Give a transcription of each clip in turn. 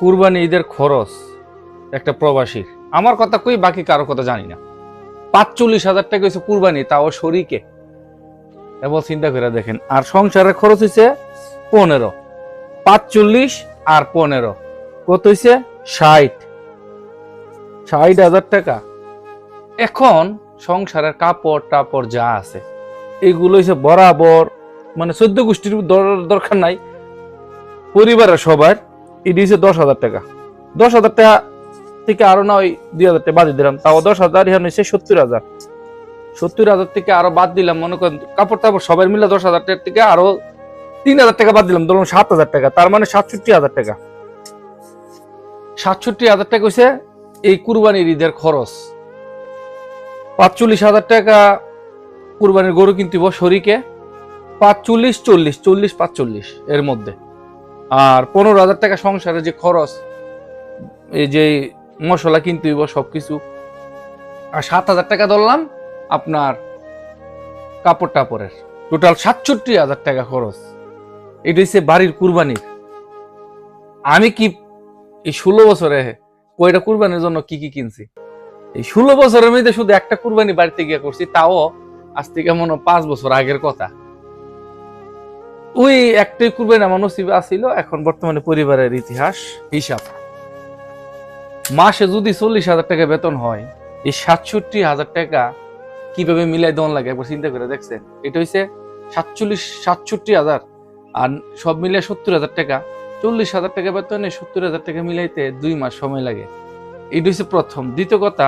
কুরবানি ঈদের খরচ একটা প্রবাসীর। আমার কথা কই, বাকি কারও কথা জানি না। পাঁচচল্লিশ হাজার টাকা হয়েছে কুরবানি, তাও শরীকে। এবার চিন্তা করে দেখেন, আর সংসারের খরচ হয়েছে পনেরো। পাঁচচল্লিশ আর পনেরো। কত হয়েছে ষাট। ষাট হাজার টাকা। এখন সংসারের কাপড় টাপড় যা আছে, এগুলো হচ্ছে বরাবর মানে চোদ্দ গোষ্ঠীর দরকার নাই, পরিবারের সবার। এটি হচ্ছে দশ হাজার টাকা। দশ হাজার টাকা থেকে আরও না ওই দুই হাজার টাকা বাদ দিলাম। তাও দশ হাজার এখানে হচ্ছে সত্তর হাজার। সত্তর হাজার থেকে আরও বাদ দিলাম, মনে করেন কাপড় টাপড় সবাই মিলে দশ হাজার টাকা থেকে আরও তিন হাজার টাকা বাদ দিলাম, ধরুন সাত হাজার টাকা, তার মানে সাতষট্টি হাজার টাকা। সাতষট্টি হাজার টাকা হচ্ছে এই কুরবানির ঈদের খরচ। পাঁচচল্লিশ হাজার টাকা কুরবানির গরু কিনতিব শরীকে, পাঁচচল্লিশ, চল্লিশ চল্লিশ, পাঁচচল্লিশ এর মধ্যে। আর পনেরো হাজার টাকা সংসারে যে খরচ, এই যে মশলা কিনতে হইব, সবকিছু। আর সাত হাজার টাকা ধরলাম আপনার কাপড় টাপড়ের। টোটাল সাতষট্টি হাজার টাকা খরচ। এটা হচ্ছে বাড়ির কুরবানির। আমি কি এই ষোলো বছরে কয়টা কুরবানির জন্য কি কি কিনছি? এই ষোলো বছরের মধ্যে শুধু একটা কুরবানি বাড়িতে গিয়ে করছি, তাও আজ থেকে মনে পাঁচ বছর আগের কথা। ওই একটাই কুরবানি আমার নসিবে আসিল এখন বর্তমানে পরিবারের ইতিহাস হিসাব। মাসে যদি চল্লিশ হাজার টাকা বেতন হয়, এই সাতষট্টি হাজার টাকা কীভাবে মিলাই দেওয়ান লাগে একবার চিন্তা করে দেখছেন? এটা হচ্ছে সাতচল্লিশ, সাতষট্টি হাজার আর সব মিলিয়ে সত্তর হাজার টাকা। চল্লিশ হাজার টাকা বেতনে সত্তর হাজার টাকা মিলাইতে দুই মাস সময় লাগে। এটা হচ্ছে প্রথম। দ্বিতীয় কথা,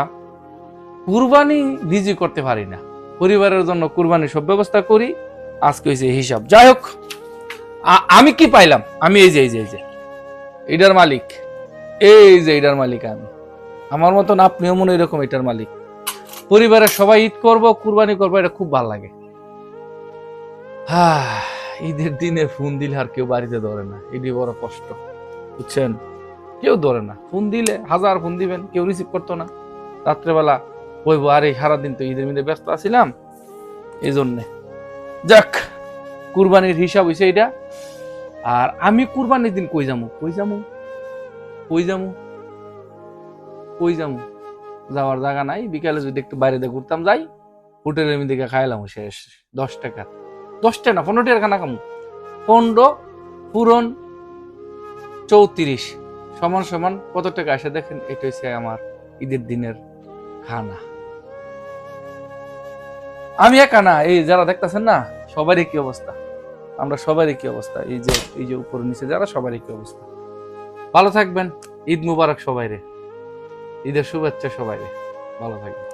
কুরবানি নিজে করতে পারি না। পরিবারের জন্য কুরবানির সব ব্যবস্থা করি, আজকে হয়েছে হিসাব। যাই হোক আমি কি পাইলাম? আমি এই যে এই যে এই যে। এটার মালিক। এই যে এটার মালিক আমি। আমার মতন আপনিও মনে এরকম এটার মালিক। পরিবারের সবাই ঈদ করব, কুরবানি করব, এটা খুব ভালো লাগে। হ্যাঁ ঈদের দিনে ফোন দিলে আর কেউ বাড়িতে ধরে না। এটি বড় কষ্ট। বুঝছেন? কেউ ধরে না। ফোন দিলে হাজার ফোন দিবেন, কেউ রিসিভ করতো না। রাত্রেবেলা বইবো, আরে সারাদিন তো ঈদের মধ্যে ব্যস্ত আছিলাম। এই জন্যে যাক কুরবানির হিসাব হয়েছে এটা আর আমি কুরবানির দিন কই যামু? কই যামু? কই যামু? কই যামু? যাওয়ার জায়গা নাই। বিকালে যদি একটু বাইরে দিয়ে ঘুরতাম যাই, হোটেলের আমি গিয়ে খাইলাম শেষ। দশ টাকা। দশ টাকা না, পনেরো টাকার খানা কামু। পনেরো, পূরণ, চৌত্রিশ। সমান সমান কত টাকা আসে দেখেন, এটা হচ্ছে আমার ঈদের দিনের খানা। আমি একা না, এই যারা দেখতেছেন না সবারই কি অবস্থা। আমরা সবারই কি অবস্থা। এই যে এই যে উপর নিচে যারা সবারই কি অবস্থা। ভালো থাকবেন। ঈদ মুবারক সবাই রে ঈদের শুভেচ্ছা সবাই রে ভালো থাকবেন।